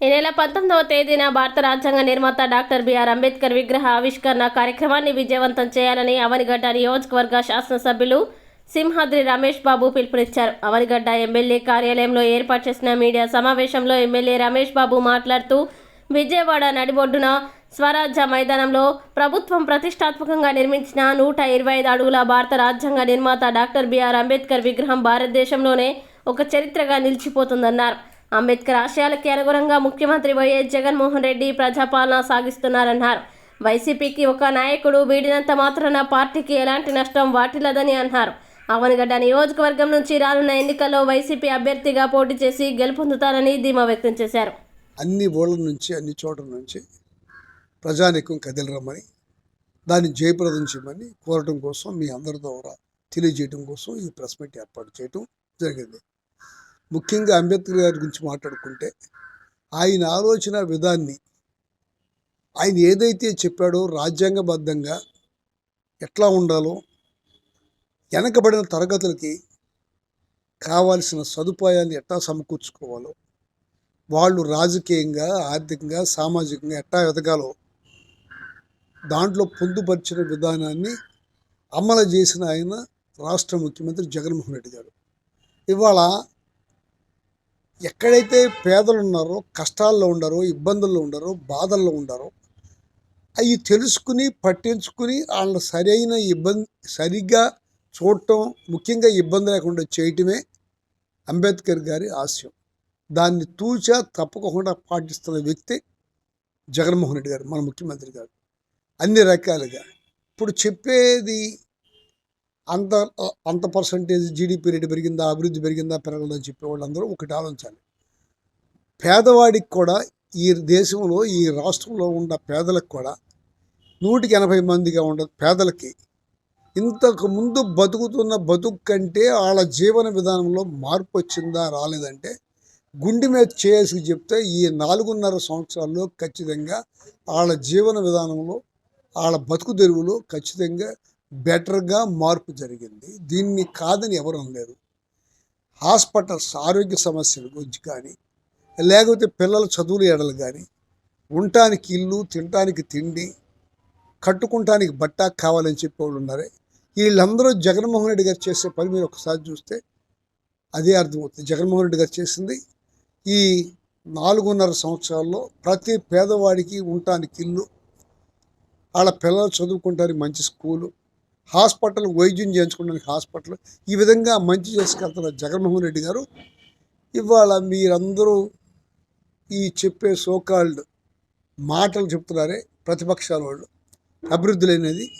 ఈ నెల పంతొమ్మిదవ తేదీన భారత రాజ్యాంగ నిర్మాత డాక్టర్ బిఆర్ అంబేద్కర్ విగ్రహ ఆవిష్కరణ కార్యక్రమాన్ని విజయవంతం చేయాలని అవనిగడ్డ నియోజకవర్గ శాసనసభ్యులు సింహాద్రి రమేష్ బాబు పిలుపునిచ్చారు. అవనిగడ్డ ఎమ్మెల్యే కార్యాలయంలో ఏర్పాటు చేసిన మీడియా సమావేశంలో ఎమ్మెల్యే రమేష్ బాబు మాట్లాడుతూ విజయవాడ నడిబొడ్డున స్వరాజ్య మైదానంలో ప్రభుత్వం ప్రతిష్టాత్మకంగా నిర్మించిన నూట ఇరవై ఐదు అడుగుల భారత రాజ్యాంగ నిర్మాత డాక్టర్ బిఆర్ అంబేద్కర్ విగ్రహం భారతదేశంలోనే ఒక చరిత్రగా నిలిచిపోతుందన్నారు. అంబేద్కర్ ఆశయాలకి అనుగుణంగా ముఖ్యమంత్రి వైఎస్ జగన్మోహన్ రెడ్డి ప్రజాపాలన సాగిస్తున్నారన్నారు. వైసీపీకి ఒక నాయకుడు వీడినంత మాత్రాన పార్టీకి ఎలాంటి నష్టం వాటిల్లదని అన్నారు. అవనగడ్డ నియోజకవర్గం నుంచి రానున్న ఎన్నికల్లో వైసీపీ అభ్యర్థిగా పోటీ చేసి గెలుపొందుతారని ధీమా వ్యక్తం చేశారు. అన్ని ఊళ్ళ నుంచి అన్ని చోట్ల నుంచి ప్రజానికం కదిలిరమ్మని దాన్ని జయప్రదం చేయమని కోరటం కోసం మీ అందరి ద్వారా తెలియజేయడం కోసం ఈ ప్రెస్ మీట్ ఏర్పాటు చేయడం జరిగింది. ముఖ్యంగా అంబేద్కర్ గారి గురించి మాట్లాడుకుంటే ఆయన ఆలోచన విధాన్ని ఆయన ఏదైతే చెప్పాడో రాజ్యాంగబద్ధంగా ఎట్లా ఉండాలో వెనకబడిన తరగతులకి కావాల్సిన సదుపాయాన్ని ఎట్లా సమకూర్చుకోవాలో వాళ్ళు రాజకీయంగా ఆర్థికంగా సామాజికంగా ఎట్లా ఎదగాలో దాంట్లో పొందుపరిచిన విధానాన్ని అమలు చేసిన ఆయన రాష్ట్ర ముఖ్యమంత్రి జగన్మోహన్ రెడ్డి గారు. ఇవాళ ఎక్కడైతే పేదలు ఉన్నారో కష్టాల్లో ఉండారో ఇబ్బందుల్లో ఉండారో బాధల్లో ఉండారో అవి తెలుసుకుని పట్టించుకుని వాళ్ళ సరైన ఇబ్బంది సరిగ్గా చూడటం ముఖ్యంగా ఇబ్బంది లేకుండా చేయటమే అంబేద్కర్ గారి ఆశయం. దాన్ని తూచా తప్పకుండా పాటిస్తున్న వ్యక్తి జగన్మోహన్ రెడ్డి గారు మన ముఖ్యమంత్రి గారు. అన్ని రకాలుగా. ఇప్పుడు చెప్పేది అంత అంత పర్సంటేజ్ జీడిపి రేటు పెరిగిందా అభివృద్ధి పెరిగిందా పెరగదని చెప్పే వాళ్ళందరూ ఒకటి ఆలోచించాలి. పేదవాడికి కూడా ఈ దేశంలో ఈ రాష్ట్రంలో ఉన్న పేదలకు కూడా నూటికి ఎనభై మందిగా ఉండదు పేదలకి ఇంతకు ముందు బతుకుతున్న బతుకు కంటే వాళ్ళ జీవన విధానంలో మార్పు వచ్చిందా రాలేదంటే గుండె మీద చేసి చెప్తే ఈ నాలుగున్నర సంవత్సరాల్లో ఖచ్చితంగా వాళ్ళ జీవన విధానంలో వాళ్ళ బతుకు తెరువులో ఖచ్చితంగా బెటర్గా మార్పు జరిగింది. దీన్ని కాదని ఎవరు అనలేరు హాస్పిటల్స్ ఆరోగ్య సమస్యల గురించి కానీ లేకపోతే పిల్లల చదువుల ఎడలు కానీ ఉండటానికి ఇల్లు తినటానికి తిండి కట్టుకుంటానికి బట్ట కావాలని చెప్పేవాళ్ళు ఉన్నారే. వీళ్ళందరూ జగన్మోహన్ రెడ్డి గారు చేసే పని మీరు ఒకసారి చూస్తే అదే అర్థమవుతుంది. జగన్మోహన్ రెడ్డి గారు చేసింది ఈ నాలుగున్నర సంవత్సరాల్లో ప్రతి పేదవాడికి ఉండటానికి ఇల్లు వాళ్ళ పిల్లలు చదువుకుంటానికి మంచి స్కూలు హాస్పిటల్ వైద్యం చేయించుకోవడానికి హాస్పిటల్. ఈ విధంగా మంచి చేసుకెళ్తున్న జగన్మోహన్ రెడ్డి గారు ఇవాళ మీరందరూ ఈ చెప్పే సోకాల్డ్ మాటలు చెప్తున్నారే ప్రతిపక్షాల వాళ్ళు అభివృద్ధి లేనిది.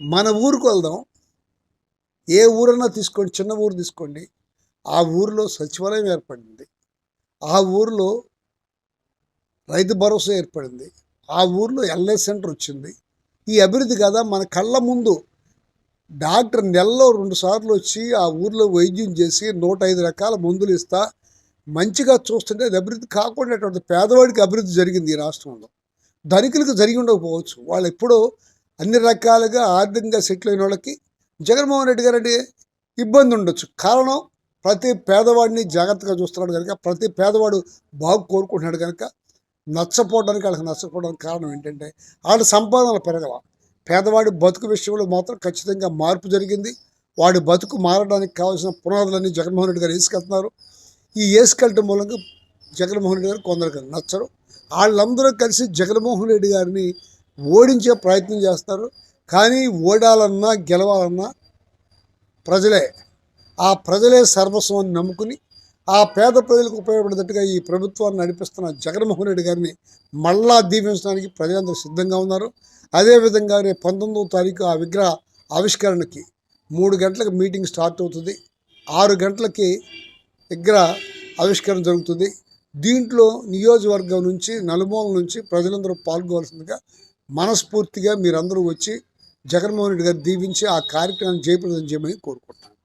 మన ఊరికి వెళ్దాం. ఏ ఊరన్నా తీసుకోండి చిన్న ఊరు తీసుకోండి. ఆ ఊరిలో సచివాలయం ఏర్పడింది. ఆ ఊరిలో రైతు భరోసా ఏర్పడింది. ఆ ఊరిలో ఎల్ఐ సెంటర్ వచ్చింది. ఈ అభివృద్ధి కదా మన కళ్ళ ముందు. డాక్టర్ నెలలో రెండు సార్లు వచ్చి ఆ ఊర్లో వైద్యం చేసి నూట ఐదు రకాల మందులు ఇస్తా. మంచిగా చూస్తుంటే అది అభివృద్ధి కాకుండా పేదవాడికి అభివృద్ధి జరిగింది ఈ రాష్ట్రంలో. ధనికులకు జరిగి ఉండకపోవచ్చు. వాళ్ళు ఎప్పుడో అన్ని రకాలుగా ఆర్థికంగా సెటిల్ అయిన వాళ్ళకి జగన్మోహన్ రెడ్డి గారు అంటే ఇబ్బంది ఉండొచ్చు. కారణం ప్రతి పేదవాడిని జాగ్రత్తగా చూస్తున్నాడు కనుక ప్రతి పేదవాడు బాగు కోరుకుంటున్నాడు కనుక నచ్చపోవడానికి వాళ్ళకి నచ్చపోవడానికి కారణం ఏంటంటే వాళ్ళ సంపాదనలు పెరగల. పేదవాడి బతుకు విషయంలో మాత్రం ఖచ్చితంగా మార్పు జరిగింది. వాడి బతుకు మారడానికి కావాల్సిన పునాదులన్నీ జగన్మోహన్ రెడ్డి గారు వేసుకెళ్తున్నారు. ఈ వేసుకెళ్ళటం మూలంగా జగన్మోహన్ రెడ్డి గారు కొందరికి నచ్చరు. వాళ్ళందరూ కలిసి జగన్మోహన్ రెడ్డి గారిని ఓడించే ప్రయత్నం చేస్తారు. కానీ ఓడాలన్నా గెలవాలన్నా ప్రజలే ఆ ప్రజలే సర్వస్వాన్ని నమ్ముకుని ఆ పేద ప్రజలకు ఉపయోగపడేటట్టుగా ఈ ప్రభుత్వాన్ని నడిపిస్తున్న జగన్మోహన్ రెడ్డి గారిని మళ్ళా దీవించడానికి ప్రజలందరూ సిద్ధంగా ఉన్నారు. అదేవిధంగా రేపు పంతొమ్మిదవ తారీఖు ఆ విగ్రహ ఆవిష్కరణకి మూడు గంటలకు మీటింగ్ స్టార్ట్ అవుతుంది. ఆరు గంటలకి విగ్రహ ఆవిష్కరణ జరుగుతుంది. దీంట్లో నియోజకవర్గం నుంచి నలుమూల నుంచి ప్రజలందరూ పాల్గొవలసిందిగా మనస్ఫూర్తిగా మీరందరూ వచ్చి జగన్మోహన్ రెడ్డి గారు దీవించి ఆ కార్యక్రమాన్ని జయప్రదం చేయమని కోరుకుంటున్నాను.